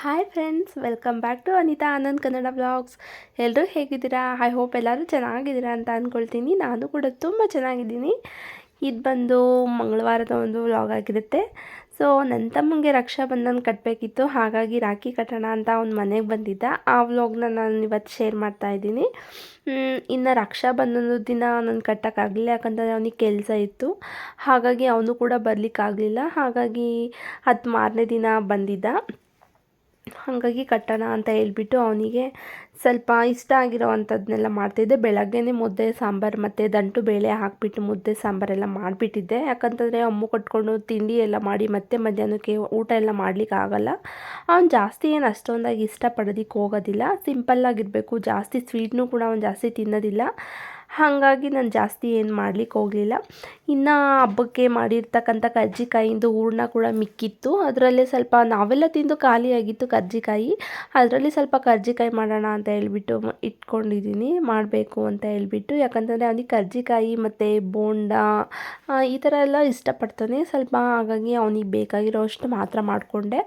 Hi friends welcome back to Anitha Anand Kannada blogs ಎಲ್ಲರೂ ಹೇಗಿದ್ದೀರಾ? I hope ಎಲ್ಲರೂ ಚೆನ್ನಾಗಿದ್ದೀರಾ ಅಂತ ಅಂದ್ಕೊಳ್ತೀನಿ ನಾನು ಕೂಡ ತುಂಬ ಚೆನ್ನಾಗಿದ್ದೀನಿ. ಇದು ಬಂದು ಮಂಗಳವಾರದ ಒಂದು ವ್ಲಾಗ್ ಆಗಿರುತ್ತೆ. ಸೊ ನನ್ನ ತಮ್ಮಂಗೆ ರಕ್ಷಾಬಂಧನ ಕಟ್ಟಬೇಕಿತ್ತು ಹಾಗಾಗಿ ರಾಖಿ ಕಟ್ಟೋಣ ಅಂತ ಅವ್ನು ಮನೆಗೆ ಬಂದಿದ್ದ. ಆ ವ್ಲಾಗ್ನ ನಾನು ಇವತ್ತು ಶೇರ್ ಮಾಡ್ತಾ ಇದ್ದೀನಿ. ಇನ್ನು ರಕ್ಷಾಬಂಧನದ ದಿನ ನಾನು ಕಟ್ಟೋಕ್ಕಾಗಲಿಲ್ಲ ಯಾಕಂತಂದರೆ ಅವನಿಗೆ ಕೆಲಸ ಇತ್ತು. ಹಾಗಾಗಿ ಅವನು ಕೂಡ ಬರಲಿಕ್ಕಾಗಲಿಲ್ಲ. ಹಾಗಾಗಿ ಹತ್ತು ಮಾರನೇ ದಿನ ಬಂದಿದ್ದ. ಹಾಗಾಗಿ ಕಟ್ಟೋಣ ಅಂತ ಹೇಳ್ಬಿಟ್ಟು ಅವನಿಗೆ ಸ್ವಲ್ಪ ಇಷ್ಟ ಆಗಿರೋವಂಥದ್ದನ್ನೆಲ್ಲ ಮಾಡ್ತಿದ್ದೆ. ಬೆಳಗ್ಗೆನೇ ಮುದ್ದೆ ಸಾಂಬಾರು ಮತ್ತು ದಂಟು ಬೇಳೆ ಹಾಕಿಬಿಟ್ಟು ಮುದ್ದೆ ಸಾಂಬಾರೆಲ್ಲ ಮಾಡಿಬಿಟ್ಟಿದ್ದೆ. ಯಾಕಂತಂದರೆ ಅಮ್ಮು ಕಟ್ಕೊಂಡು ತಿಂಡಿ ಎಲ್ಲ ಮಾಡಿ ಮತ್ತೆ ಮಧ್ಯಾಹ್ನಕ್ಕೆ ಊಟ ಎಲ್ಲ ಮಾಡಲಿಕ್ಕೆ ಆಗಲ್ಲ. ಅವ್ನು ಜಾಸ್ತಿ ಏನು ಅಷ್ಟೊಂದಾಗಿ ಇಷ್ಟಪಡೋದಕ್ಕೆ ಹೋಗೋದಿಲ್ಲ. ಸಿಂಪಲ್ಲಾಗಿರಬೇಕು. ಜಾಸ್ತಿ ಸ್ವೀಟ್ನೂ ಕೂಡ ಅವ್ನು ಜಾಸ್ತಿ ತಿನ್ನೋದಿಲ್ಲ. ಹಾಗಾಗಿ ನಾನು ಜಾಸ್ತಿ ಏನು ಮಾಡ್ಲಿಕ್ಕೆ ಹೋಗಲಿಲ್ಲ. ಇನ್ನು ಹಬ್ಬಕ್ಕೆ ಮಾಡಿರ್ತಕ್ಕಂಥ ಕರ್ಜಿಕಾಯಿಂದು ಹೂರಣ ಕೂಡ ಮಿಕ್ಕಿತ್ತು. ಅದರಲ್ಲೇ ಸ್ವಲ್ಪ ನಾವೆಲ್ಲ ತಿಂದು ಖಾಲಿಯಾಗಿತ್ತು ಕರ್ಜಿಕಾಯಿ. ಅದರಲ್ಲಿ ಸ್ವಲ್ಪ ಕರ್ಜಿಕಾಯಿ ಮಾಡೋಣ ಅಂತ ಹೇಳ್ಬಿಟ್ಟು ಇಟ್ಕೊಂಡಿದ್ದೀನಿ. ಮಾಡಬೇಕು ಅಂತ ಹೇಳ್ಬಿಟ್ಟು. ಯಾಕಂತಂದರೆ ಅವನಿಗೆ ಕರ್ಜಿಕಾಯಿ ಮತ್ತು ಬೋಂಡ ಈ ಥರ ಎಲ್ಲ ಇಷ್ಟಪಡ್ತಾನೆ. ಸ್ವಲ್ಪ ಹಾಗಾಗಿ ಅವನಿಗೆ ಬೇಕಾಗಿರೋ ಅಷ್ಟು ಮಾತ್ರ ಮಾಡಿಕೊಂಡೆ.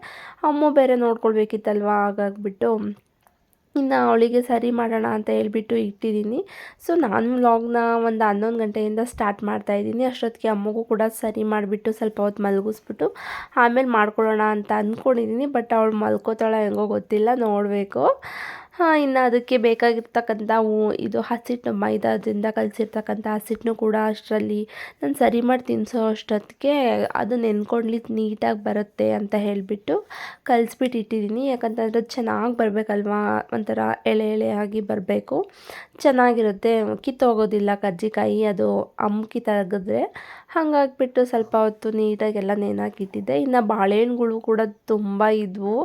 ಅಮ್ಮ ಬೇರೆ ನೋಡ್ಕೊಳ್ಬೇಕಿತ್ತಲ್ವ? ಹಾಗಾಗ್ಬಿಟ್ಟು ಇನ್ನು ಅವಳಿಗೆ ಸರಿ ಮಾಡೋಣ ಅಂತ ಹೇಳ್ಬಿಟ್ಟು ಇಟ್ಟಿದ್ದೀನಿ. ಸೊ ನಾನು ವ್ಲಾಗ್ನ ಒಂದು ಹನ್ನೊಂದು ಗಂಟೆಯಿಂದ ಸ್ಟಾರ್ಟ್ ಮಾಡ್ತಾ ಇದ್ದೀನಿ. ಅಷ್ಟೊತ್ತಿಗೆ ಅಮ್ಮಗೂ ಕೂಡ ಸರಿ ಮಾಡಿಬಿಟ್ಟು ಸ್ವಲ್ಪ ಹೊತ್ತು ಮಲಗಿಸ್ಬಿಟ್ಟು ಆಮೇಲೆ ಮಾಡ್ಕೊಳ್ಳೋಣ ಅಂತ ಅಂದ್ಕೊಂಡಿದ್ದೀನಿ. ಬಟ್ ಅವಳು ಮಲ್ಕೋತಾಳ ಹೆಂಗೋ ಗೊತ್ತಿಲ್ಲ. ನೋಡಬೇಕು. ಇನ್ನು ಅದಕ್ಕೆ ಬೇಕಾಗಿರ್ತಕ್ಕಂಥ ಇದು ಹಸಿಟ್ಟು ಮೈದಾದಿಂದ ಕಲಸಿರ್ತಕ್ಕಂಥ ಹಸಿಟ್ಟನ್ನು ಕೂಡ ಅಷ್ಟರಲ್ಲಿ ನಾನು ಸರಿ ಮಾಡಿ ತಿನ್ನಿಸೋ ಅಷ್ಟೊತ್ತಿಗೆ ಅದು ನೆನ್ಕೊಂಡ್ಲಿ ನೀಟಾಗಿ ಬರುತ್ತೆ ಅಂತ ಹೇಳಿಬಿಟ್ಟು ಕಲಿಸ್ಬಿಟ್ಟು ಇಟ್ಟಿದ್ದೀನಿ. ಯಾಕಂತಂದರೆ ಚೆನ್ನಾಗಿ ಬರಬೇಕಲ್ವಾ? ಒಂಥರ ಎಳೆ ಎಳೆ ಆಗಿ ಬರಬೇಕು. ಚೆನ್ನಾಗಿರುತ್ತೆ. ಕಿತ್ತೋಗೋದಿಲ್ಲ ಕಜ್ಜಿಕಾಯಿ ಅದು ಅಮ್ಕಿ ತೆಗೆದ್ರೆ. ಹಾಗಾಗಿಬಿಟ್ಟು ಸ್ವಲ್ಪ ಹೊತ್ತು ನೀಟಾಗೆಲ್ಲ ನೆನಾಕಿಟ್ಟಿದ್ದೆ ಇನ್ನು ಬಾಳೆಹಣ್ಣುಗಳು ಕೂಡ ತುಂಬ ಇದ್ವು.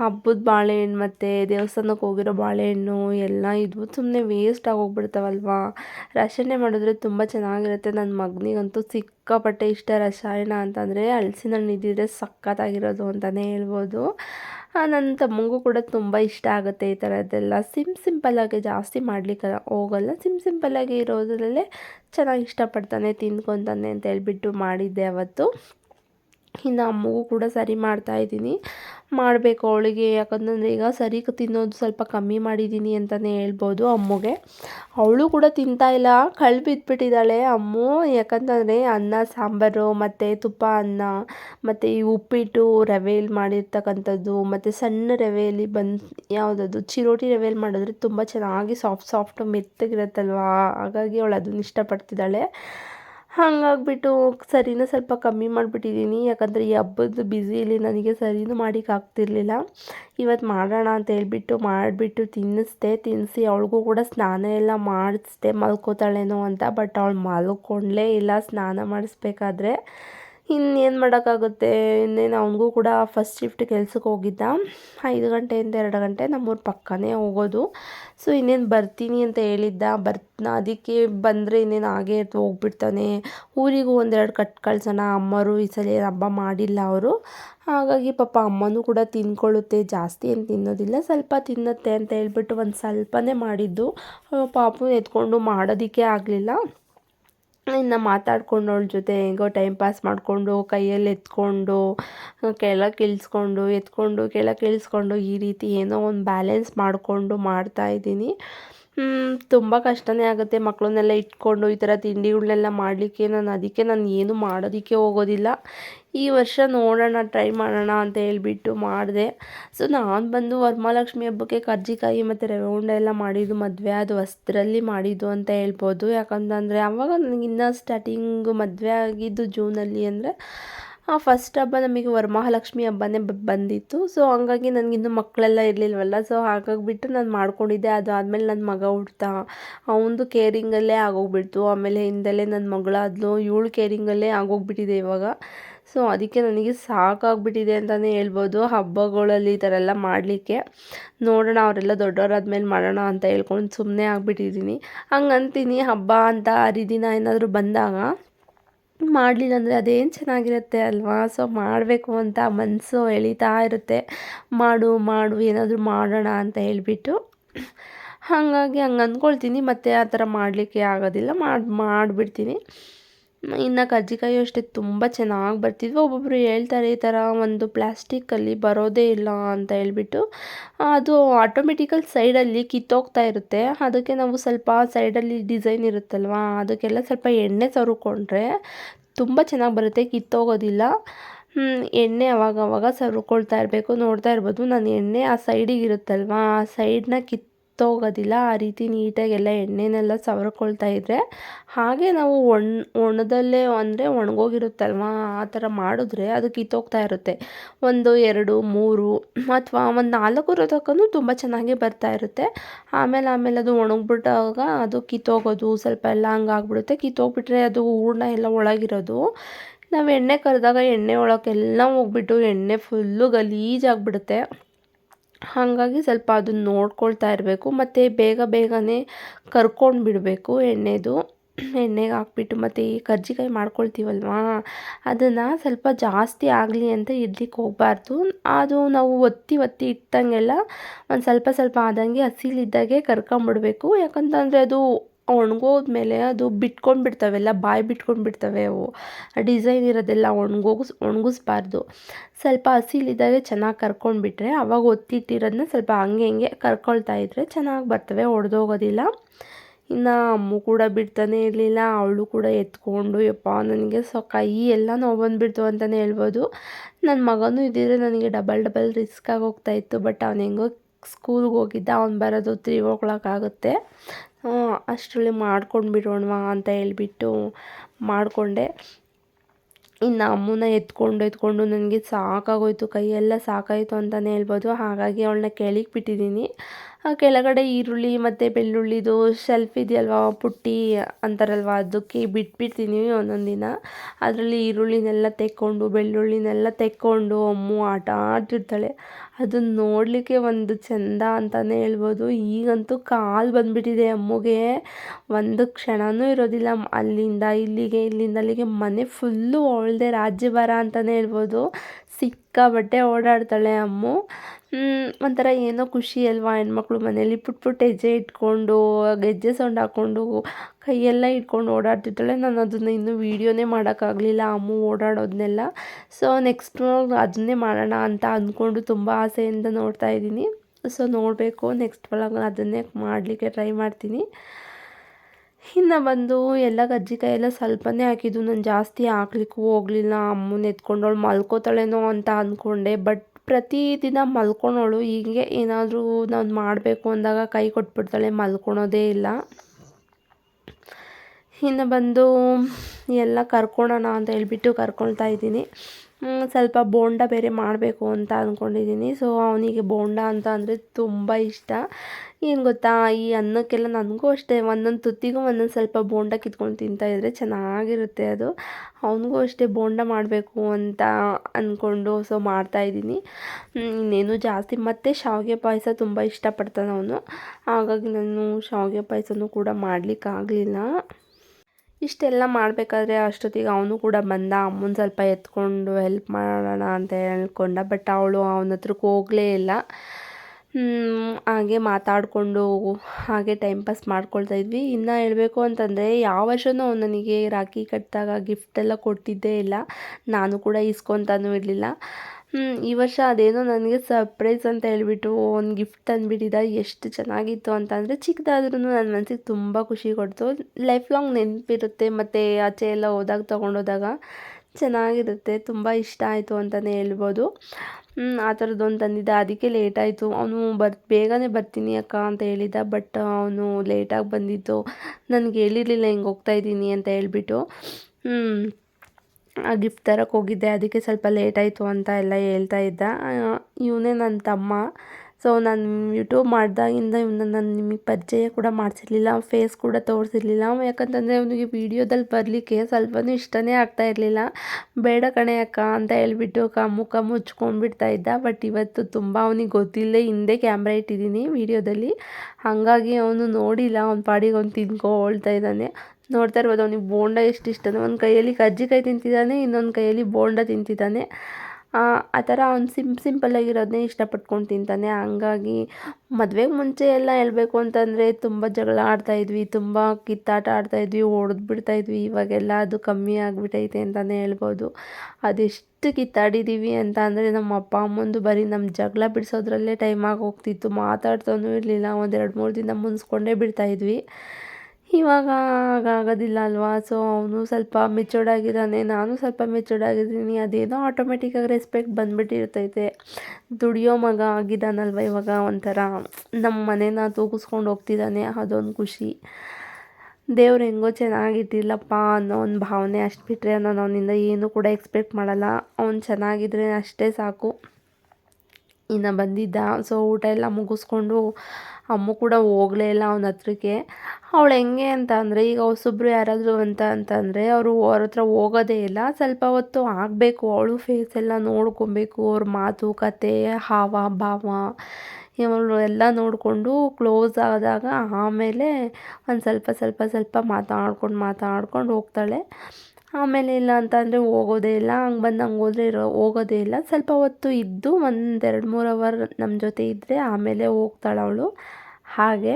ಹಬ್ಬದ ಬಾಳೆಹಣ್ಣು ಮತ್ತು ದೇವಸ್ಥಾನಕ್ಕೆ ಹೋಗಿರೋ ಬಾಳೆಹಣ್ಣು ಎಲ್ಲ ಇದು ಸುಮ್ಮನೆ ವೇಸ್ಟ್ ಆಗೋಗ್ಬಿಡ್ತಾವಲ್ವಾ? ರಸನೆ ಮಾಡಿದ್ರೆ ತುಂಬ ಚೆನ್ನಾಗಿರುತ್ತೆ. ನನ್ನ ಮಗನಿಗಂತೂ ಸಿಕ್ಕಾಪಟ್ಟೆ ಇಷ್ಟ ರಸಾಯನ ಅಂತಂದರೆ ಹಲಸಿನ ಹಣ್ಣು ಇದ್ದಿದ್ರೆ ಸಖತ್ತಾಗಿರೋದು ಅಂತಲೇ ಹೇಳ್ಬೋದು. ನನ್ನ ತಮ್ಮಂಗೂ ಕೂಡ ತುಂಬ ಇಷ್ಟ ಆಗುತ್ತೆ ಈ ಥರದ್ದೆಲ್ಲ ಸಿಮ್ ಸಿಂಪಲ್ಲಾಗಿ ಜಾಸ್ತಿ ಮಾಡಲಿಕ್ಕೆ ಹೋಗಲ್ಲ. ಸಿಮ್ ಸಿಂಪಲ್ಲಾಗಿ ಇರೋದ್ರಲ್ಲೇ ಚೆನ್ನಾಗಿ ಇಷ್ಟಪಡ್ತಾನೆ, ತಿನ್ಕೊತಾನೆ ಅಂತ ಹೇಳ್ಬಿಟ್ಟು ಮಾಡಿದ್ದೆ ಅವತ್ತು. ಇನ್ನು ಅಮ್ಮಗೂ ಕೂಡ ಸರಿ ಮಾಡ್ತಾಯಿದ್ದೀನಿ ಮಾಡಬೇಕು ಅವಳಿಗೆ, ಯಾಕಂತಂದರೆ ಈಗ ಸರಿ ತಿನ್ನೋದು ಸ್ವಲ್ಪ ಕಮ್ಮಿ ಮಾಡಿದ್ದೀನಿ ಅಂತಲೇ ಹೇಳ್ಬೋದು ಅಮ್ಮಗೆ. ಅವಳು ಕೂಡ ತಿಂತಾ ಇಲ್ಲ ಕಳ್ ಬಿದ್ದುಬಿಟ್ಟಿದ್ದಾಳೆ ಅಮ್ಮು. ಯಾಕಂತಂದರೆ ಅನ್ನ, ಸಾಂಬಾರು ಮತ್ತು ತುಪ್ಪ ಅನ್ನ, ಮತ್ತು ಈ ಉಪ್ಪಿಟ್ಟು ರವೆಯಲ್ಲಿ ಮಾಡಿರ್ತಕ್ಕಂಥದ್ದು, ಮತ್ತು ಸಣ್ಣ ರವೆಯಲ್ಲಿ ಬಂದು ಯಾವುದದು, ಚಿರೋಟಿ ರವೆಯಲ್ಲಿ ಮಾಡಿದ್ರೆ ತುಂಬ ಚೆನ್ನಾಗಿ ಸಾಫ್ಟ್ ಸಾಫ್ಟ್ ಮೆತ್ತಗಿರುತ್ತಲ್ವ? ಹಾಗಾಗಿ ಅವಳು ಅದನ್ನ ಇಷ್ಟಪಡ್ತಿದ್ದಾಳೆ. ಹಾಗಾಗ್ಬಿಟ್ಟು ಸರಿನ ಸ್ವಲ್ಪ ಕಮ್ಮಿ ಮಾಡಿಬಿಟ್ಟಿದ್ದೀನಿ. ಯಾಕಂದರೆ ಈ ಹಬ್ಬದ ಬ್ಯುಸಿಯಲ್ಲಿ ನನಗೆ ಸರಿನೂ ಮಾಡಿಕ್ಕೆ ಆಗ್ತಿರ್ಲಿಲ್ಲ. ಇವತ್ತು ಮಾಡೋಣ ಅಂತ ಹೇಳ್ಬಿಟ್ಟು ಮಾಡಿಬಿಟ್ಟು ತಿನ್ನಿಸ್ದೆ. ತಿನ್ನಿಸಿ ಅವಳಿಗೂ ಕೂಡ ಸ್ನಾನ ಎಲ್ಲ ಮಾಡಿಸ್ದೆ ಮಲ್ಕೋತಾಳೇನೋ ಅಂತ ಬಟ್ ಅವಳು ಮಲ್ಕೊಂಡ್ಲೇ ಇಲ್ಲ. ಸ್ನಾನ ಮಾಡಿಸ್ಬೇಕಾದ್ರೆ ಇನ್ನೇನು ಮಾಡೋಕ್ಕಾಗುತ್ತೆ? ಇನ್ನೇನು ಅವನಿಗೂ ಕೂಡ ಫಸ್ಟ್ ಶಿಫ್ಟ್ ಕೆಲ್ಸಕ್ಕೆ ಹೋಗಿದ್ದ. ಐದು ಗಂಟೆಯಿಂದ ಎರಡು ಗಂಟೆ ನಮ್ಮೂರ ಪಕ್ಕನೇ ಹೋಗೋದು. ಸೊ ಇನ್ನೇನು ಬರ್ತೀನಿ ಅಂತ ಹೇಳಿದ್ದ. ಬರ್ತ ಅದಕ್ಕೆ ಬಂದರೆ ಇನ್ನೇನು ಹಾಗೇ ಹೋಗ್ಬಿಡ್ತಾನೆ. ಊರಿಗೂ ಒಂದೆರಡು ಕಟ್ ಕಳ್ಸೋಣ. ಅಮ್ಮರು ಈ ಸಲ ಹಬ್ಬ ಮಾಡಿಲ್ಲ ಅವರು. ಹಾಗಾಗಿ ಪಾಪ ಅಮ್ಮನೂ ಕೂಡ ತಿನ್ಕೊಳ್ಳುತ್ತೆ. ಜಾಸ್ತಿ ಏನು ತಿನ್ನೋದಿಲ್ಲ. ಸ್ವಲ್ಪ ತಿನ್ನುತ್ತೆ ಅಂತ ಹೇಳ್ಬಿಟ್ಟು ಒಂದು ಸ್ವಲ್ಪನೇ ಮಾಡಿದ್ದು. ಪಾಪು ಎತ್ಕೊಂಡು ಮಾಡೋದಕ್ಕೆ ಆಗಲಿಲ್ಲ. ಇನ್ನು ಮಾತಾಡ್ಕೊಂಡು ಅವ್ಳ ಜೊತೆ ಹೇಗೋ ಟೈಮ್ ಪಾಸ್ ಮಾಡಿಕೊಂಡು, ಕೈಯಲ್ಲಿ ಎತ್ಕೊಂಡು, ಕೆಳಗೆ ಇಳಿಸ್ಕೊಂಡು ಎತ್ಕೊಂಡು, ಕೆಳಗೆ ಇಳಿಸ್ಕೊಂಡು ಈ ರೀತಿ ಏನೋ ಒಂದು ಬ್ಯಾಲೆನ್ಸ್ ಮಾಡಿಕೊಂಡು ಮಾಡ್ತಾಯಿದ್ದೀನಿ ತುಂಬ ಕಷ್ಟನೇ ಆಗುತ್ತೆ ಮಕ್ಕಳನ್ನೆಲ್ಲ ಇಟ್ಕೊಂಡು ಈ ಥರ ತಿಂಡಿಗಳನ್ನೆಲ್ಲ ಮಾಡಲಿಕ್ಕೆ. ನಾನು ಅದಕ್ಕೆ ನಾನು ಏನು ಮಾಡೋದಕ್ಕೆ ಹೋಗೋದಿಲ್ಲ. ಈ ವರ್ಷ ನೋಡೋಣ ಟ್ರೈ ಮಾಡೋಣ ಅಂತ ಹೇಳ್ಬಿಟ್ಟು ಮಾಡಿದೆ. ಸೊ ನಾನು ಬಂದು ವರಮಹಾಲಕ್ಷ್ಮಿ ಹಬ್ಬಕ್ಕೆ ಕರ್ಜಿಕಾಯಿ ಮತ್ತು ರವೆ ಉಂಡೆ ಎಲ್ಲ ಮಾಡಿದ್ದು ಮದುವೆ ಅದು ವಸ್ತ್ರಲ್ಲಿ ಮಾಡಿದ್ದು ಅಂತ ಹೇಳ್ಬೋದು. ಯಾಕಂತಂದರೆ ಆವಾಗ ನನಗೆ ಇನ್ನೂ ಸ್ಟಾರ್ಟಿಂಗು ಮದುವೆ ಆಗಿದ್ದು ಜೂನಲ್ಲಿ ಅಂದರೆ ಫಸ್ಟ್ ಹಬ್ಬ ನಮಗೆ ವರಮಹಾಲಕ್ಷ್ಮಿ ಹಬ್ಬನೇ ಬಂದಿತ್ತು. ಸೊ ಹಂಗಾಗಿ ನನಗಿನ್ನು ಮಕ್ಕಳೆಲ್ಲ ಇರಲಿಲ್ವಲ್ಲ. ಸೊ ಹಾಗಾಗಿಬಿಟ್ಟು ನಾನು ಮಾಡ್ಕೊಂಡಿದ್ದೆ. ಅದು ಆದಮೇಲೆ ನನ್ನ ಮಗ ಹುಡ್ತಾ ಅವನದು ಕೇರಿಂಗಲ್ಲೇ ಆಗೋಗ್ಬಿಡ್ತು. ಆಮೇಲೆ ಹಿಂದಲೇ ನನ್ನ ಮಗಳಾದ್ಲು, ಇವಳು ಕೇರಿಂಗಲ್ಲೇ ಆಗೋಗ್ಬಿಟ್ಟಿದೆ ಇವಾಗ. ಸೊ ಅದಕ್ಕೆ ನನಗೆ ಸಾಕಾಗ್ಬಿಟ್ಟಿದೆ ಅಂತಲೇ ಹೇಳ್ಬೋದು. ಹಬ್ಬಗಳಲ್ಲಿ ಈ ಥರ ಎಲ್ಲ ಮಾಡಲಿಕ್ಕೆ. ನೋಡೋಣ, ಅವರೆಲ್ಲ ದೊಡ್ಡವರಾದ್ಮೇಲೆ ಮಾಡೋಣ ಅಂತ ಹೇಳ್ಕೊಂಡು ಸುಮ್ಮನೆ ಆಗಿಬಿಟ್ಟಿದ್ದೀನಿ. ಹಂಗಂತೀನಿ, ಹಬ್ಬ ಅಂತ ಹರಿದಿನ ಏನಾದರೂ ಬಂದಾಗ. ಮಾಡಲಿಲ್ಲ ಅಂದರೆ ಅದೇನು ಚೆನ್ನಾಗಿರುತ್ತೆ ಅಲ್ವಾ? ಸೊ ಮಾಡಬೇಕು ಅಂತ ಮನಸ್ಸು ಎಳಿತಾ ಇರುತ್ತೆ. ಮಾಡು ಮಾಡು, ಏನಾದರೂ ಮಾಡೋಣ ಅಂತ ಹೇಳಿಬಿಟ್ಟು. ಹಾಗಾಗಿ ಹಂಗೆ ಅಂದ್ಕೊಳ್ತೀನಿ ಮತ್ತು ಆ ಥರ ಮಾಡಲಿಕ್ಕೆ ಆಗೋದಿಲ್ಲ. ಮಾಡಿ, ಮಾಡಿಬಿಡ್ತೀನಿ. ಇನ್ನು ಕರ್ಜಿಕಾಯಿ ಅಷ್ಟೇ ತುಂಬ ಚೆನ್ನಾಗಿ ಬರ್ತಿದ್ವು. ಒಬ್ಬೊಬ್ಬರು ಹೇಳ್ತಾರೆ ಈ ಥರ ಒಂದು ಪ್ಲಾಸ್ಟಿಕ್ಕಲ್ಲಿ ಬರೋದೇ ಇಲ್ಲ ಅಂತ ಹೇಳ್ಬಿಟ್ಟು. ಅದು ಆಟೋಮೆಟಿಕಲ್ ಸೈಡಲ್ಲಿ ಕಿತ್ತೋಗ್ತಾ ಇರುತ್ತೆ. ಅದಕ್ಕೆ ನಾವು ಸ್ವಲ್ಪ ಸೈಡಲ್ಲಿ ಡಿಸೈನ್ ಇರುತ್ತಲ್ವಾ, ಅದಕ್ಕೆಲ್ಲ ಸ್ವಲ್ಪ ಎಣ್ಣೆ ಸವರ್ಕೊಂಡ್ರೆ ತುಂಬ ಚೆನ್ನಾಗಿ ಬರುತ್ತೆ, ಕಿತ್ತೋಗೋದಿಲ್ಲ. ಎಣ್ಣೆ ಅವಾಗವಾಗ ಅವಾಗ ಸವರ್ಕೊಳ್ತಾ ಇರಬೇಕು, ನೋಡ್ತಾ ಇರ್ಬೋದು. ನಾನು ಎಣ್ಣೆ ಆ ಸೈಡಿಗೆ ಇರುತ್ತಲ್ವಾ, ಆ ಸೈಡನ್ನ ಕಿತ್ತೋಗೋದಿಲ್ಲ ಆ ರೀತಿ ನೀಟಾಗಿ ಎಲ್ಲ ಎಣ್ಣೆನೆಲ್ಲ ಸವರ್ಕೊಳ್ತಾ ಇದ್ದರೆ ಹಾಗೆ ನಾವು ಒಣ, ಒಣದಲ್ಲೇ ಅಂದರೆ ಒಣಗೋಗಿರುತ್ತಲ್ವ? ಆ ಥರ ಮಾಡಿದ್ರೆ ಅದು ಕಿತ್ತೋಗ್ತಾ ಇರುತ್ತೆ. ಒಂದು ಎರಡು, ಮೂರು ಅಥವಾ ಒಂದು ನಾಲ್ಕು ತನಕನೂ ತುಂಬ ಚೆನ್ನಾಗಿ ಬರ್ತಾ ಇರುತ್ತೆ. ಆಮೇಲೆ ಆಮೇಲೆ ಅದು ಒಣಗಿಬಿಟ್ಟಾಗ ಅದು ಕಿತ್ತೋಗೋದು, ಸ್ವಲ್ಪ ಎಲ್ಲ ಹಂಗಾಗ್ಬಿಡುತ್ತೆ. ಕಿತ್ತೋಗ್ಬಿಟ್ರೆ ಅದು ಹೂರ್ಣ ಎಲ್ಲ ಒಳಗಿರೋದು. ನಾವು ಎಣ್ಣೆ ಕರೆದಾಗ ಎಣ್ಣೆ ಒಳಗೆಲ್ಲ ಹೋಗ್ಬಿಟ್ಟು ಎಣ್ಣೆ ಫುಲ್ಲು ಗಲೀಜಾಗಿಬಿಡುತ್ತೆ. ಹಾಗಾಗಿ ಸ್ವಲ್ಪ ಅದನ್ನ ನೋಡ್ಕೊಳ್ತಾ ಇರಬೇಕು. ಮತ್ತು ಬೇಗ ಬೇಗನೆ ಕರ್ಕೊಂಡು ಬಿಡಬೇಕು ಎಣ್ಣೆದು. ಎಣ್ಣೆಗೆ ಹಾಕ್ಬಿಟ್ಟು ಮತ್ತು ಈ ಕರ್ಜಿಕಾಯಿ ಮಾಡ್ಕೊಳ್ತೀವಲ್ವಾ? ಅದನ್ನು ಸ್ವಲ್ಪ ಜಾಸ್ತಿ ಆಗಲಿ ಅಂತ ಇಡ್ಲಿಕ್ಕೆ ಹೋಗಬಾರ್ದು. ಅದು ನಾವು ಒತ್ತಿ ಒತ್ತಿ ಇಟ್ಟಂಗೆಲ್ಲ ಒಂದು ಸ್ವಲ್ಪ ಸ್ವಲ್ಪ ಆದಂಗೆ ಹಸಿಲಿದ್ದಾಗೆ ಕರ್ಕೊಂಬಿಡ್ಬೇಕು. ಯಾಕಂತಂದರೆ ಅದು ಒಣಗೋದ್ಮೇಲೆ ಅದು ಬಿಟ್ಕೊಂಡು ಬಿಡ್ತವೆಲ್ಲ ಬಾಯಿ ಬಿಟ್ಕೊಂಡು ಬಿಡ್ತವೆ ಅವು ಡಿಸೈನ್ ಇರೋದೆಲ್ಲ ಒಣಗೋಗಿಸ್ ಒಣಗಿಸ್ಬಾರ್ದು. ಸ್ವಲ್ಪ ಹಸಿಲಿದ್ದಾಗೆ ಚೆನ್ನಾಗಿ ಕರ್ಕೊಂಡ್ಬಿಟ್ರೆ, ಅವಾಗ ಒತ್ತಿಟ್ಟಿರೋದನ್ನ ಸ್ವಲ್ಪ ಹಂಗೆ ಹಿಂಗೆ ಕರ್ಕೊಳ್ತಾ ಇದ್ದರೆ ಚೆನ್ನಾಗಿ ಬರ್ತವೆ, ಒಡೆದೋಗೋದಿಲ್ಲ. ಇನ್ನು ಅಮ್ಮು ಕೂಡ ಬಿಡ್ತಾನೆ ಇರಲಿಲ್ಲ, ಅವಳು ಕೂಡ ಎತ್ಕೊಂಡು, ಯಪ್ಪ ನನಗೆ ಸೊ ಕೈ ಎಲ್ಲ ನೋವು ಬಂದುಬಿಡ್ತು ಅಂತಲೇ ಹೇಳ್ಬೋದು. ನನ್ನ ಮಗನೂ ಇದ್ದಿದ್ರೆ ನನಗೆ ಡಬಲ್ ಡಬಲ್ ರಿಸ್ಕ್ ಹೋಗ್ತಾಯಿತ್ತು ಬಟ್ ಅವನು ಹೆಂಗೋ ಸ್ಕೂಲ್ಗೆ ಹೋಗಿದ್ದ, ಅವ್ನು ಬರೋದು ತ್ರೀ ಓ ಕ್ಲಾಕ್ ಆಗುತ್ತೆ. ಅಷ್ಟರಲ್ಲಿ ಮಾಡ್ಕೊಂಡು ಬಿಡೋಣವಾ ಅಂತ ಹೇಳ್ಬಿಟ್ಟು ಮಾಡಿಕೊಂಡೆ. ಇನ್ನು ಅಮ್ಮನ ಎತ್ಕೊಂಡು ಎತ್ಕೊಂಡು ನನಗೆ ಸಾಕಾಗೋಯ್ತು, ಕೈಯೆಲ್ಲ ಸಾಕಾಯಿತು ಅಂತಲೇ ಹೇಳ್ಬೋದು. ಹಾಗಾಗಿ ಅವಳನ್ನ ಕೆಳಗೆ ಬಿಟ್ಟಿದ್ದೀನಿ ಕೆಳಗಡೆ ಈರುಳ್ಳಿ ಮತ್ತು ಬೆಳ್ಳುಳ್ಳಿದು ಶೆಲ್ಫ್ ಇದೆಯಲ್ವಾ, ಪುಟ್ಟಿ ಅಂತಾರಲ್ವ, ಅದಕ್ಕೆ ಬಿಟ್ಬಿಡ್ತೀನಿ ಒಂದೊಂದು ದಿನ. ಅದರಲ್ಲಿ ಈರುಳ್ಳಿನೆಲ್ಲ ತೆಕ್ಕೊಂಡು, ಬೆಳ್ಳುಳ್ಳಿನೆಲ್ಲ ತೆಕ್ಕೊಂಡು, ಅಮ್ಮು ಆಟ ಆಡ್ತಿರ್ತಾಳೆ. ಅದನ್ನ ನೋಡಲಿಕ್ಕೆ ಒಂದು ಚೆಂದ ಅಂತಲೇ ಹೇಳ್ಬೋದು. ಈಗಂತೂ ಕಾಲು ಬಂದುಬಿಟ್ಟಿದೆ ಅಮ್ಮಗೆ. ಒಂದು ಕ್ಷಣವೂ ಇರೋದಿಲ್ಲ. ಅಲ್ಲಿಂದ ಇಲ್ಲಿಗೆ, ಇಲ್ಲಿಂದ ಅಲ್ಲಿಗೆ ಮನೆ ಫುಲ್ಲು ಅವಳದೇ ಬರ ಅಂತಲೇ ಹೇಳ್ಬೋದು. ಸಿಕ್ಕಾಪಟ್ಟೆ ಓಡಾಡ್ತಾಳೆ ಅಮ್ಮು. ಒಂಥರ ಏನೋ ಖುಷಿ ಅಲ್ವಾ ಹೆಣ್ಮಕ್ಳು ಮನೇಲಿ ಪುಟ್ ಪುಟ್ ಹೆಜ್ಜೆ ಇಟ್ಕೊಂಡು, ಗೆಜ್ಜೆ ಸೌಂಡ್ ಹಾಕ್ಕೊಂಡು ಕೈಯೆಲ್ಲ ಇಟ್ಕೊಂಡು ಓಡಾಡ್ತಿರ್ತಾಳೆ. ನಾನು ಅದನ್ನು ಇನ್ನೂ ವೀಡಿಯೋನೇ ಮಾಡೋಕ್ಕಾಗಲಿಲ್ಲ, ಅಮ್ಮು ಓಡಾಡೋದನ್ನೆಲ್ಲ ಸೊ ನೆಕ್ಸ್ಟ್ ಅದನ್ನೇ ಮಾಡೋಣ ಅಂತ ಅಂದ್ಕೊಂಡು ತುಂಬ ಆಸೆಯಿಂದ ನೋಡ್ತಾ ಇದ್ದೀನಿ. ಸೊ ನೋಡಬೇಕು ನೆಕ್ಸ್ಟ್ ಒಳಗೆ ಅದನ್ನೇ ಮಾಡಲಿಕ್ಕೆ ಟ್ರೈ ಮಾಡ್ತೀನಿ. ಇನ್ನು ಬಂದು ಎಲ್ಲ ಕಜ್ಜಿಕಾಯಿ ಎಲ್ಲ ಸ್ವಲ್ಪನೇ ಹಾಕಿದ್ದು. ನಾನು ಜಾಸ್ತಿ ಹಾಕ್ಲಿಕ್ಕೂ ಹೋಗಲಿಲ್ಲ. ಅಮ್ಮನ ಎತ್ಕೊಂಡವಳು ಮಲ್ಕೋತಾಳೇನೋ ಅಂತ ಅಂದ್ಕೊಂಡೆ. ಬಟ್ ಪ್ರತಿದಿನ ಮಲ್ಕೊಳೋಳು. ಹೀಗೆ ಏನಾದರೂ ನಾನು ಮಾಡಬೇಕು ಅಂದಾಗ ಕೈ ಕೊಟ್ಬಿಡ್ತಾಳೆ, ಮಲ್ಕೊಳೋದೇ ಇಲ್ಲ. ಇನ್ನು ಬಂದು ಎಲ್ಲ ಕರ್ಕೊಳೋಣ ಅಂತ ಹೇಳ್ಬಿಟ್ಟು ಕರ್ಕೊಳ್ತಾ ಇದ್ದೀನಿ. ಸ್ವಲ್ಪ ಬೋಂಡ ಬೇರೆ ಮಾಡಬೇಕು ಅಂತ ಅಂದ್ಕೊಂಡಿದ್ದೀನಿ ಸೊ ಅವನಿಗೆ ಬೋಂಡ ಅಂತ ಅಂದರೆ ತುಂಬ ಇಷ್ಟ. ಏನು ಗೊತ್ತಾ, ಈ ಅನ್ನಕ್ಕೆಲ್ಲ ನನಗೂ ಅಷ್ಟೇ. ಒಂದೊಂದು ತುತ್ತಿಗೂ ಒಂದೊಂದು ಸ್ವಲ್ಪ ಬೋಂಡ ಕಿತ್ಕೊಂಡು ತಿಂತಾಯಿದ್ರೆ ಚೆನ್ನಾಗಿರುತ್ತೆ ಅದು. ಅವನಿಗೂ ಅಷ್ಟೇ ಬೋಂಡ ಮಾಡಬೇಕು ಅಂತ ಅಂದ್ಕೊಂಡು ಸೊ ಮಾಡ್ತಾಯಿದ್ದೀನಿ ಇನ್ನೇನು ಜಾಸ್ತಿ. ಮತ್ತು ಶಾವಿಗೆ ಪಾಯಸ ತುಂಬ ಇಷ್ಟಪಡ್ತಾನೆ ಅವನು. ಹಾಗಾಗಿ ನಾನು ಶಾವಿಗೆ ಪಾಯಸನೂ ಕೂಡ ಮಾಡಲಿಕ್ಕಾಗಲಿಲ್ಲ. ಇಷ್ಟೆಲ್ಲ ಮಾಡಬೇಕಾದ್ರೆ ಅಷ್ಟೊತ್ತಿಗೆ ಅವನು ಕೂಡ ಬಂದ. ಅಮ್ಮನ ಸ್ವಲ್ಪ ಎತ್ಕೊಂಡು ಹೆಲ್ಪ್ ಮಾಡೋಣ ಅಂತ ಹೇಳ್ಕೊಂಡ ಬಟ್ ಅವಳು ಅವನ ಹತ್ರಕ್ಕೆ ಹೋಗಲೇ ಇಲ್ಲ. ಹಾಗೆ ಮಾತಾಡಿಕೊಂಡು ಹಾಗೆ ಟೈಮ್ ಪಾಸ್ ಮಾಡ್ಕೊಳ್ತಾ ಇದ್ವಿ. ಇನ್ನು ಹೇಳಬೇಕು ಅಂತಂದರೆ ಯಾವ ವರ್ಷವೂ ನನಗೆ ರಾಖಿ ಕಟ್ಟಿದಾಗ ಗಿಫ್ಟೆಲ್ಲ ಕೊಟ್ಟಿದ್ದೇ ಇಲ್ಲ. ನಾನು ಕೂಡ ಇಸ್ಕೊತಾನೂ ಇರಲಿಲ್ಲ. ಈ ವರ್ಷ ಅದೇನೋ ನನಗೆ ಸರ್ಪ್ರೈಸ್ ಅಂತ ಹೇಳಿಬಿಟ್ಟು ಒಂದು ಗಿಫ್ಟ್ ತಂದುಬಿಟ್ಟಿದ್ದ ಎಷ್ಟು ಚೆನ್ನಾಗಿತ್ತು ಅಂತಂದರೆ ಚಿಕ್ಕದಾದ್ರೂ ನನ್ನ ಮನಸ್ಸಿಗೆ ತುಂಬ ಖುಷಿ ಕೊಡ್ತು. ಲೈಫ್ ಲಾಂಗ್ ನೆನಪಿರುತ್ತೆ ಮತ್ತು ಆಚೆ ಎಲ್ಲ ಹೋದಾಗ, ತೊಗೊಂಡೋದಾಗ ಚೆನ್ನಾಗಿರುತ್ತೆ, ತುಂಬ ಇಷ್ಟ ಆಯಿತು ಅಂತಲೇ ಹೇಳ್ಬೋದು. ಆ ಥರದ್ದೊಂದು ತಂದಿದ್ದ. ಅದಕ್ಕೆ ಲೇಟಾಯಿತು ಅವನು ಬರ್, ಬೇಗನೆ ಬರ್ತೀನಿ ಅಕ್ಕ ಅಂತ ಹೇಳಿದ್ದ ಬಟ್ ಅವನು ಲೇಟಾಗಿ ಬಂದಿದ್ದು. ನನಗೆ ಹೇಳಿರಲಿಲ್ಲ, ಹಿಂಗೆ ಹೋಗ್ತಾಯಿದ್ದೀನಿ ಅಂತ ಹೇಳ್ಬಿಟ್ಟು. ಗಿಫ್ಟ್ ತರಕ್ಕೆ ಹೋಗಿದ್ದೆ. ಅದಕ್ಕೆ ಸ್ವಲ್ಪ ಲೇಟ್ ಆಯಿತು ಅಂತ ಎಲ್ಲ ಹೇಳ್ತಾ ಇದ್ದ. ಇವನೇ ನನ್ನ ತಮ್ಮ. ಸೊ ನಾನು ಯೂಟ್ಯೂಬ್ ಮಾಡಿದಾಗಿಂದ ಇವನ್ನ ನಾನು ನಿಮಗೆ ಪರಿಚಯ ಕೂಡ ಮಾಡಿಸಿರ್ಲಿಲ್ಲ. ಫೇಸ್ ಕೂಡ ತೋರಿಸಿರ್ಲಿಲ್ಲ. ಯಾಕಂತಂದರೆ ಅವನಿಗೆ ವೀಡಿಯೋದಲ್ಲಿ ಬರಲಿಕ್ಕೆ ಸ್ವಲ್ಪನೂ ಇಷ್ಟನೇ ಆಗ್ತಾ ಇರಲಿಲ್ಲ. ಬೇಡ ಕಣೆ ಅಕ್ಕ ಅಂತ ಹೇಳ್ಬಿಟ್ಟು ಕ ಮುಖ ಮುಚ್ಕೊಂಡ್ಬಿಡ್ತಾ ಇದ್ದ. ಬಟ್ ಇವತ್ತು ತುಂಬ ಅವನಿಗೆ ಗೊತ್ತಿಲ್ಲದೆ ಹಿಂದೆ ಕ್ಯಾಮ್ರಾ ಇಟ್ಟಿದ್ದೀನಿ ವೀಡಿಯೋದಲ್ಲಿ ಹಾಗಾಗಿ ಅವನು ನೋಡಿಲ್ಲ. ಅವ್ನ ಪಾಡಿಗೆ ಅವ್ನು ತಿನ್ಕೊಳ್ತಾ ಇದ್ದಾನೆ. ನೋಡ್ತಾ ಇರ್ಬೋದು, ಅವನಿಗೆ ಬೋಂಡ ಎಷ್ಟು ಇಷ್ಟ ಒಂದು ಕೈಯಲ್ಲಿ ಕಜ್ಜಿಕಾಯಿ ತಿಂತಿದ್ದಾನೆ, ಇನ್ನೊಂದು ಕೈಯಲ್ಲಿ ಬೋಂಡ ತಿಂತಿದ್ದಾನೆ. ಆ ಥರ ಅವ್ನು ಸಿಂ ಸಿಂಪಲ್ಲಾಗಿರೋದನ್ನೇ ಇಷ್ಟಪಟ್ಕೊಂಡು ತಿಂತಾನೆ. ಹಂಗಾಗಿ ಮದುವೆಗೆ ಮುಂಚೆ ಎಲ್ಲ ಹೇಳಬೇಕು ಅಂತಂದರೆ ತುಂಬ ಜಗಳ ಆಡ್ತಾಯಿದ್ವಿ ತುಂಬ ಕಿತ್ತಾಟ ಆಡ್ತಾಯಿದ್ವಿ ಹೊಡೆದು ಬಿಡ್ತಾಯಿದ್ವಿ ಇವಾಗೆಲ್ಲ ಅದು ಕಮ್ಮಿ ಆಗಿಬಿಟ್ಟೈತೆ ಅಂತಲೇ ಹೇಳ್ಬೋದು. ಅದೆಷ್ಟು ಕಿತ್ತಾಡಿದ್ದೀವಿ ಅಂತ ಅಂದರೆ ನಮ್ಮ ಅಪ್ಪ ಅಮ್ಮಂದು ಬರೀ ನಮ್ಮ ಜಗಳ ಬಿಡಿಸೋದ್ರಲ್ಲೇ ಟೈಮ್ ಆಗಿ ಹೋಗ್ತಿತ್ತು. ಮಾತಾಡ್ತಾನೂ ಇರಲಿಲ್ಲ. ಒಂದೆರಡು ಮೂರು ದಿನ ಮುನ್ಸ್ಕೊಂಡೇ ಬಿಡ್ತಾಯಿದ್ವಿ ಇವಾಗ ಹಾಗಾಗೋದಿಲ್ಲ ಅಲ್ವಾ? ಸೊ ಅವನು ಸ್ವಲ್ಪ ಮೆಚೂರ್ಡ್ ಆಗಿದ್ದಾನೆ, ನಾನು ಸ್ವಲ್ಪ ಮೆಚೂರ್ಡ್ ಆಗಿದ್ದೀನಿ, ಅದೇನೋ ಆಟೋಮೆಟಿಕ್ಕಾಗಿ ರೆಸ್ಪೆಕ್ಟ್ ಬಂದುಬಿಟ್ಟಿರ್ತೈತೆ. ದುಡಿಯೋ ಮಗ ಆಗಿದ್ದಾನಲ್ವ ಇವಾಗ ಒಂಥರ? ನಮ್ಮ ಮನೇನ ತೂಗಿಸ್ಕೊಂಡು ಹೋಗ್ತಿದ್ದಾನೆ, ಅದೊಂದು ಖುಷಿ. ದೇವ್ರು ಹೆಂಗೋ ಚೆನ್ನಾಗಿಟ್ಟಿಲ್ಲಪ್ಪ ಅನ್ನೋ ಒಂದು ಭಾವನೆ ಅಷ್ಟು ಬಿಟ್ಟರೆ ನಾನು ಅವನಿಂದ ಏನೂ ಕೂಡ ಎಕ್ಸ್ಪೆಕ್ಟ್ ಮಾಡಲ್ಲ. ಅವ್ನು ಚೆನ್ನಾಗಿದ್ರೆ ಅಷ್ಟೇ ಸಾಕು. ಇನ್ನು ಬಂದಿದ್ದ. ಸೊ ಊಟ ಎಲ್ಲ ಮುಗಿಸ್ಕೊಂಡು ಅಮ್ಮ ಕೂಡ ಹೋಗಲೇ ಇಲ್ಲ ಅವನ ಹತ್ರಕ್ಕೆ. ಅವಳು ಹೆಂಗೆ ಅಂತ ಅಂದರೆ, ಈಗ ಹೊಸಬ್ರು ಯಾರಾದರೂ ಅಂತ ಅಂತಂದರೆ ಅವರು ಅವ್ರ ಹತ್ರ ಹೋಗೋದೇ ಇಲ್ಲ. ಸ್ವಲ್ಪ ಹೊತ್ತು ಆಗಬೇಕು. ಅವಳು ಫೇಸ್ ಎಲ್ಲ ನೋಡ್ಕೊಬೇಕು. ಅವ್ರ ಮಾತು, ಕತೆ, ಹಾವ, ಭಾವ, ಇವಳು ಎಲ್ಲ ನೋಡಿಕೊಂಡು ಕ್ಲೋಸ್ ಆದಾಗ ಆಮೇಲೆ ಒಂದು ಸ್ವಲ್ಪ ಸ್ವಲ್ಪ ಸ್ವಲ್ಪ ಮಾತಾಡ್ಕೊಂಡು ಮಾತಾಡ್ಕೊಂಡು ಹೋಗ್ತಾಳೆ. ಆಮೇಲೆ ಇಲ್ಲ ಅಂತ ಅಂದರೆ ಹೋಗೋದೇ ಇಲ್ಲ. ಹಂಗೆ ಬಂದು ಹಂಗೆ ಹೋದರೆ ಇರೋ, ಹೋಗೋದೇ ಇಲ್ಲ. ಸ್ವಲ್ಪ ಹೊತ್ತು ಇದ್ದು ಒಂದೆರಡು ಮೂರು ಅವರ್ ನಮ್ಮ ಜೊತೆ ಇದ್ದರೆ ಆಮೇಲೆ ಹೋಗ್ತಾಳೆ ಅವಳು. ಹಾಗೆ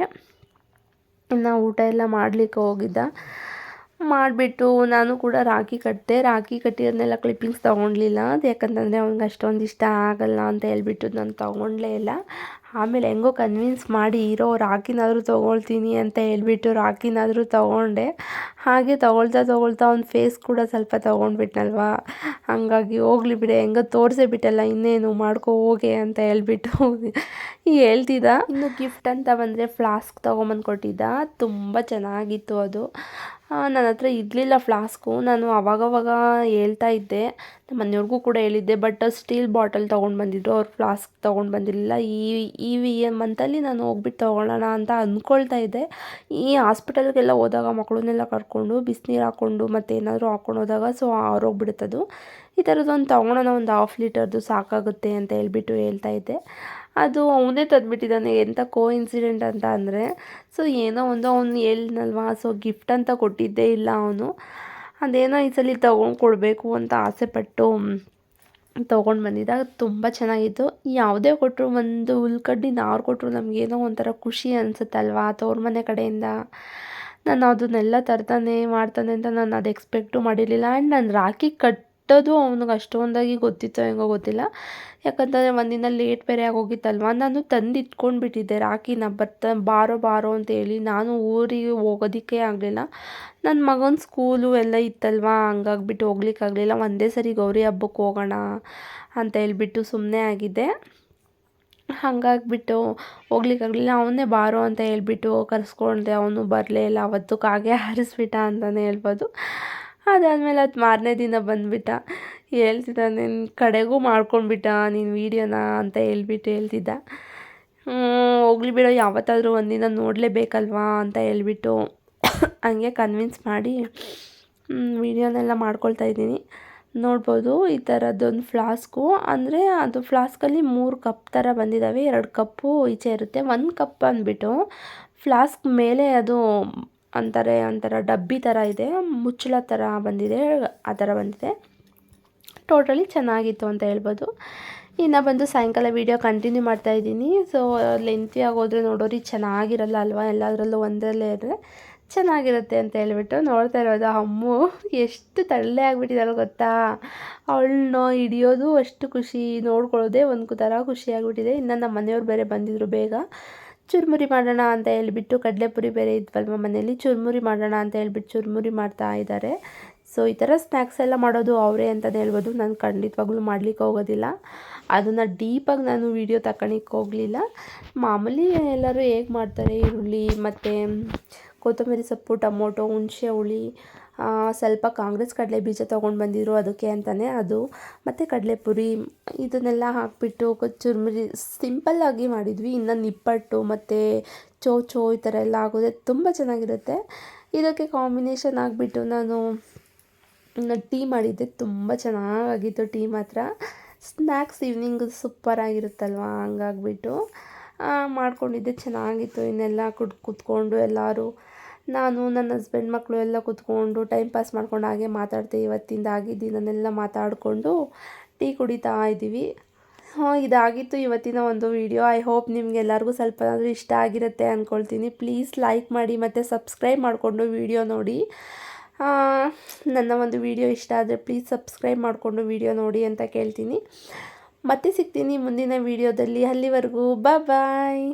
ಇನ್ನು ಊಟ ಎಲ್ಲ ಮಾಡಲಿಕ್ಕೆ ಹೋಗಿದ್ದ. ಮಾಡಿಬಿಟ್ಟು ನಾನು ಕೂಡ ರಾಖಿ ಕಟ್ಟಿದೆ ರಾಖಿ ಕಟ್ಟಿರೋದನ್ನೆಲ್ಲ ಕ್ಲಿಪ್ಪಿಂಗ್ಸ್ ತೊಗೊಳ್ಲಿಲ್ಲ ಅದು ಯಾಕಂತಂದರೆ ಅವ್ನಿಗೆ ಅಷ್ಟೊಂದು ಇಷ್ಟ ಆಗಲ್ಲ ಅಂತ ಹೇಳ್ಬಿಟ್ಟು ನಾನು ತೊಗೊಂಡ್ಲೇ ಇಲ್ಲ. ಆಮೇಲೆ ಹೆಂಗೋ ಕನ್ವಿನ್ಸ್ ಮಾಡಿ, ಇರೋ, ರಾಖಿನಾದರೂ ತೊಗೊಳ್ತೀನಿ ಅಂತ ಹೇಳ್ಬಿಟ್ಟು ರಾಖಿನಾದರೂ ತೊಗೊಂಡೆ. ಹಾಗೆ ತೊಗೊಳ್ತಾ ತೊಗೊಳ್ತಾ ಅವ್ನ ಫೇಸ್ ಕೂಡ ಸ್ವಲ್ಪ ತೊಗೊಂಡ್ಬಿಟ್ನಲ್ವ? ಹಾಗಾಗಿ ಹೋಗ್ಲಿ ಬಿಡೆ, ಹೆಂಗೋ ತೋರಿಸೇ ಬಿಟ್ಟಲ್ಲ, ಇನ್ನೇನು ಮಾಡ್ಕೊ ಹೋಗೆ ಅಂತ ಹೇಳ್ಬಿಟ್ಟು ಹೇಳ್ತಿದ್ದ. ಇನ್ನು ಗಿಫ್ಟ್ ಅಂತ ಬಂದರೆ ಫ್ಲಾಸ್ಕ್ ತೊಗೊಂಬಂದು ಕೊಟ್ಟಿದ್ದ. ತುಂಬ ಚೆನ್ನಾಗಿತ್ತು ಅದು. ನನ್ನ ಹತ್ರ ಇರಲಿಲ್ಲ ಫ್ಲಾಸ್ಕು ನಾನು ಅವಾಗವಾಗ ಹೇಳ್ತಾ ಇದ್ದೆ. ನಮ್ಮ ಮನೆಯವ್ರಿಗೂ ಕೂಡ ಹೇಳಿದ್ದೆ ಬಟ್ ಸ್ಟೀಲ್ ಬಾಟಲ್ ತೊಗೊಂಡು ಬಂದಿದ್ರು ಅವ್ರು ಫ್ಲಾಸ್ಕ್ ತೊಗೊಂಡು ಬಂದಿರಲಿಲ್ಲ ಈ ಈ ವಿ ಮಂತಲ್ಲಿ ನಾನು ಹೋಗ್ಬಿಟ್ಟು ತೊಗೊಳ್ಳೋಣ ಅಂತ ಅಂದ್ಕೊಳ್ತಾ ಇದ್ದೆ. ಈ ಹಾಸ್ಪಿಟಲ್ಗೆಲ್ಲ ಹೋದಾಗ ಮಕ್ಕಳನ್ನೆಲ್ಲ ಕರ್ಕೊಂಡು ಬಿಸಿನೀರು ಹಾಕ್ಕೊಂಡು ಮತ್ತು ಏನಾದರೂ ಹಾಕ್ಕೊಂಡು ಹೋದಾಗ ಸೊ ಆರೋಗ್ಬಿಡುತ್ತದು. ಈ ಥರದ್ದೊಂದು ತೊಗೊಳೋಣ ಒಂದು ಹಾಫ್ ಲೀಟರ್ದು ಸಾಕಾಗುತ್ತೆ ಅಂತ ಹೇಳ್ಬಿಟ್ಟು ಹೇಳ್ತಾ ಇದ್ದೆ. ಅದು ಅವನೇ ತಂದುಬಿಟ್ಟಿದ್ದಾನೆ. ಎಂಥ ಕೋ ಇನ್ಸಿಡೆಂಟ್ ಅಂತ ಅಂದರೆ, ಸೊ ಏನೋ ಒಂದು ಅವ್ನು ಹೇಳ್ದನಲ್ವಾ ಸೊ ಗಿಫ್ಟ್ ಅಂತ ಕೊಟ್ಟಿದ್ದೇ ಇಲ್ಲ ಅವನು. ಅದೇನೋ ಈ ಸಲ ತೊಗೊಂಡು ಕೊಡಬೇಕು ಅಂತ ಆಸೆಪಟ್ಟು ತೊಗೊಂಡು ಬಂದಿದ್ದ. ತುಂಬ ಚೆನ್ನಾಗಿತ್ತು. ಯಾವುದೇ ಕೊಟ್ಟರು ಒಂದು ಉಲ್ಕಡ್ಡಿ ಅವ್ರು ಕೊಟ್ಟರು ನಮಗೇನೋ ಒಂಥರ ಖುಷಿ ಅನಿಸುತ್ತಲ್ವಾ ತವ್ರ ಮನೆ ಕಡೆಯಿಂದ? ನಾನು ಅದನ್ನೆಲ್ಲ ತರ್ತಾನೆ ಮಾಡ್ತಾನೆ ಅಂತ ನಾನು ಅದು ಎಕ್ಸ್ಪೆಕ್ಟು ಮಾಡಿರಲಿಲ್ಲ. ಆ್ಯಂಡ್ ನಾನು ರಾಖಿ ಕಟ್ ಕಟ್ಟೋದು ಅವ್ನಿಗೆ ಅಷ್ಟೊಂದಾಗಿ ಗೊತ್ತಿತ್ತೋ ಹೆಂಗೋ ಗೊತ್ತಿಲ್ಲ. ಯಾಕಂತಂದರೆ ಒಂದಿನ ಲೇಟ್ ಬೇರೆ ಆಗೋಗಿತ್ತಲ್ವ? ನಾನು ತಂದು ಇಟ್ಕೊಂಡ್ಬಿಟ್ಟಿದ್ದೆ ನಾ ಬರ್ತಾ ಬಾರೋ ಬಾರೋ ಅಂತ ಹೇಳಿ. ನಾನು ಊರಿಗೆ ಹೋಗೋದಕ್ಕೆ ಆಗಲಿಲ್ಲ. ನನ್ನ ಮಗನ ಸ್ಕೂಲು ಎಲ್ಲ ಇತ್ತಲ್ವ? ಹಂಗಾಗ್ಬಿಟ್ಟು ಹೋಗ್ಲಿಕ್ಕಾಗಲಿಲ್ಲ. ಒಂದೇ ಸರಿ ಗೌರಿ ಹಬ್ಬಕ್ಕೆ ಹೋಗೋಣ ಅಂತ ಹೇಳ್ಬಿಟ್ಟು ಸುಮ್ಮನೆ ಆಗಿದ್ದೆ. ಹಾಗಾಗ್ಬಿಟ್ಟು ಹೋಗ್ಲಿಕ್ಕಾಗಲಿಲ್ಲ ಅವನೇ ಬಾರೋ ಅಂತ ಹೇಳ್ಬಿಟ್ಟು ಕರೆಸ್ಕೊಂಡೆ ಅವನು ಬರಲೇ ಇಲ್ಲ, ಅವತ್ತು ಕಾಗೆ ಹಾರಿಸ್ಬಿಟ್ಟ ಅಂತಲೇ ಹೇಳ್ಬೋದು. ಅದಾದಮೇಲೆ ಅದು ಮಾರನೇ ದಿನ ಬಂದುಬಿಟ್ಟ. ಹೇಳ್ತಿದ್ದ ನಿನ್ನ ಕಡೆಗೂ ಮಾಡ್ಕೊಂಡ್ಬಿಟ್ಟ, ನೀನು ವೀಡಿಯೋನ ಅಂತ ಹೇಳ್ಬಿಟ್ಟು ಹೇಳ್ತಿದ್ದ. ಹೋಗ್ಲಿ ಬಿಡೋ, ಯಾವತ್ತಾದರೂ ಒಂದಿನ ನೋಡಲೇಬೇಕಲ್ವಾ ಅಂತ ಹೇಳ್ಬಿಟ್ಟು ಹಂಗೆ ಕನ್ವಿನ್ಸ್ ಮಾಡಿ ವೀಡಿಯೋನೆಲ್ಲ ಮಾಡ್ಕೊಳ್ತಾ ಇದ್ದೀನಿ. ನೋಡ್ಬೋದು, ಈ ಥರದ್ದೊಂದು ಫ್ಲಾಸ್ಕು. ಅಂದರೆ ಅದು ಫ್ಲಾಸ್ಕಲ್ಲಿ ಮೂರು ಕಪ್ ಥರ ಬಂದಿದ್ದಾವೆ ಎರಡು ಕಪ್ಪು ಈಚೆ ಇರುತ್ತೆ. ಒಂದು ಕಪ್ ಅಂದ್ಬಿಟ್ಟು ಫ್ಲಾಸ್ಕ್ ಮೇಲೆ ಅದು ಅಂತಾರೆ, ಒಂಥರ ಡಬ್ಬಿ ಥರ ಇದೆ. ಮುಚ್ಚಳ ಥರ ಬಂದಿದೆ, ಆ ಥರ ಬಂದಿದೆ. ಟೋಟಲಿ ಚೆನ್ನಾಗಿತ್ತು ಅಂತ ಹೇಳ್ಬೋದು. ಇನ್ನು ಬಂದು ಸಾಯಂಕಾಲ ವೀಡಿಯೋ ಕಂಟಿನ್ಯೂ ಮಾಡ್ತಾ ಇದ್ದೀನಿ. ಸೊ, ಲೆಂತಿಯಾಗಿ ಆಗೋದ್ರೆ ನೋಡೋರಿಗೆ ಚೆನ್ನಾಗಿರಲ್ಲ ಅಲ್ವಾ? ಎಲ್ಲದರಲ್ಲೂ ಒಂದರಲ್ಲೇ ಇದ್ದರೆ ಚೆನ್ನಾಗಿರುತ್ತೆ ಅಂತ ಹೇಳ್ಬಿಟ್ಟು ನೋಡ್ತಾ ಇರೋದು. ಅಮ್ಮು, ಎಷ್ಟು ತಳ್ಳೆ ಆಗಿಬಿಟ್ಟಿದ್ದಾಳೆ ಗೊತ್ತಾ? ಅವಳನ್ನ ಹಿಡಿಯೋದು ಅಷ್ಟು ಖುಷಿ. ನೋಡ್ಕೊಳ್ಳೋದೇ ಒಂದು ಥರ ಖುಷಿ ಆಗಿಬಿಟ್ಟಿದೆ. ಇನ್ನು ನಮ್ಮ ಮನೆಯವ್ರು ಬೇರೆ ಬಂದಿದ್ರು ಬೇಗ. ಚುರುಮುರಿ ಮಾಡೋಣ ಅಂತ ಹೇಳ್ಬಿಟ್ಟು ಕಡಲೆಪುರಿ ಬೇರೆ ಇದ್ವಲ್ವ ಮನೆಯಲ್ಲಿ? ಚುರುಮುರಿ ಮಾಡೋಣ ಅಂತ ಹೇಳ್ಬಿಟ್ಟು ಚುರುಮುರಿ ಮಾಡ್ತಾ ಇದ್ದಾರೆ. ಸೊ, ಈ ಥರ ಸ್ನ್ಯಾಕ್ಸ್ ಎಲ್ಲ ಮಾಡೋದು ಅವರೇ ಅಂತಲೇ ಹೇಳ್ಬೋದು. ನಾನು ಖಂಡಿತವಾಗ್ಲೂ ಮಾಡ್ಲಿಕ್ಕೆ ಹೋಗೋದಿಲ್ಲ. ಅದನ್ನು ಡೀಪಾಗಿ ನಾನು ವೀಡಿಯೋ ತಗೊಳಿಕ್ಕೆ ಹೋಗಲಿಲ್ಲ. ಮಾಮೂಲಿ ಎಲ್ಲರೂ ಹೇಗೆ ಮಾಡ್ತಾರೆ? ಈರುಳ್ಳಿ ಮತ್ತು ಕೊತ್ತಂಬರಿ ಸೊಪ್ಪು, ಟೊಮೊಟೊ, ಹುಣಸೆ, ಹುಳಿ ಸ್ವಲ್ಪ ಕಾಂಗ್ರೆಸ್ ಕಡಲೆ ಬೀಜ ತೊಗೊಂಡು ಬಂದಿದ್ರು ಅದಕ್ಕೆ ಅಂತಲೇ ಅದು. ಮತ್ತು ಕಡಲೆಪುರಿ, ಇದನ್ನೆಲ್ಲ ಹಾಕಿಬಿಟ್ಟು ಚುರುಮುರಿ ಸಿಂಪಲ್ಲಾಗಿ ಮಾಡಿದ್ವಿ. ಇನ್ನು ನಿಪ್ಪಟ್ಟು ಮತ್ತು ಚೋ ಚೋ ಈ ಥರ ಎಲ್ಲ ಆಗೋದೆ ತುಂಬ ಚೆನ್ನಾಗಿರುತ್ತೆ. ಇದಕ್ಕೆ ಕಾಂಬಿನೇಷನ್ ಆಗಿಬಿಟ್ಟು ನಾನು ಟೀ ಮಾಡಿದ್ದೆ. ತುಂಬ ಚೆನ್ನಾಗಾಗಿತ್ತು ಟೀ ಮಾತ್ರ. ಸ್ನ್ಯಾಕ್ಸ್ ಈವ್ನಿಂಗ್ ಸೂಪರಾಗಿರುತ್ತಲ್ವ ಹಂಗಾಗ್ಬಿಟ್ಟು ಮಾಡ್ಕೊಂಡಿದ್ದೆ. ಚೆನ್ನಾಗಿತ್ತು. ಇನ್ನೆಲ್ಲ ಕುಡ್, ಕೂತ್ಕೊಂಡು ಎಲ್ಲರೂ ನಾನು ನನ್ನ ಹಸ್ಬೆಂಡ್ ಮಕ್ಕಳು ಎಲ್ಲ ಕೂತ್ಕೊಂಡು ಟೈಮ್ ಪಾಸ್ ಮಾಡ್ಕೊಂಡು ಹಾಗೆ ಮಾತಾಡ್ತೆ, ಇವತ್ತಿಂದ ಆಗಿದ್ದು ಇದನ್ನೆಲ್ಲ ಮಾತಾಡಿಕೊಂಡು ಟೀ ಕುಡಿತಾ ಇದ್ದೀವಿ. ಇದಾಗಿತ್ತು ಇವತ್ತಿನ ಒಂದು ವಿಡಿಯೋ ಐ ಹೋಪ್ ನಿಮಗೆಲ್ಲರಿಗೂ ಸ್ವಲ್ಪ ಆದರೂ ಇಷ್ಟ ಆಗಿರುತ್ತೆ ಅಂದ್ಕೊಳ್ತೀನಿ ಪ್ಲೀಸ್ ಲೈಕ್ ಮಾಡಿ ಮತ್ತು ಸಬ್ಸ್ಕ್ರೈಬ್ ಮಾಡಿಕೊಂಡು ವಿಡಿಯೋ ನೋಡಿ. ನನ್ನ ಒಂದು ವಿಡಿಯೋ ಇಷ್ಟ ಆದರೆ ಪ್ಲೀಸ್ ಸಬ್ಸ್ಕ್ರೈಬ್ ಮಾಡಿಕೊಂಡು ವಿಡಿಯೋ ನೋಡಿ ಅಂತ ಕೇಳ್ತೀನಿ. ಮತ್ತೆ ಸಿಗ್ತೀನಿ ಮುಂದಿನ ವಿಡಿಯೋದಲ್ಲಿ ಅಲ್ಲಿವರೆಗೂ ಬಾಯ್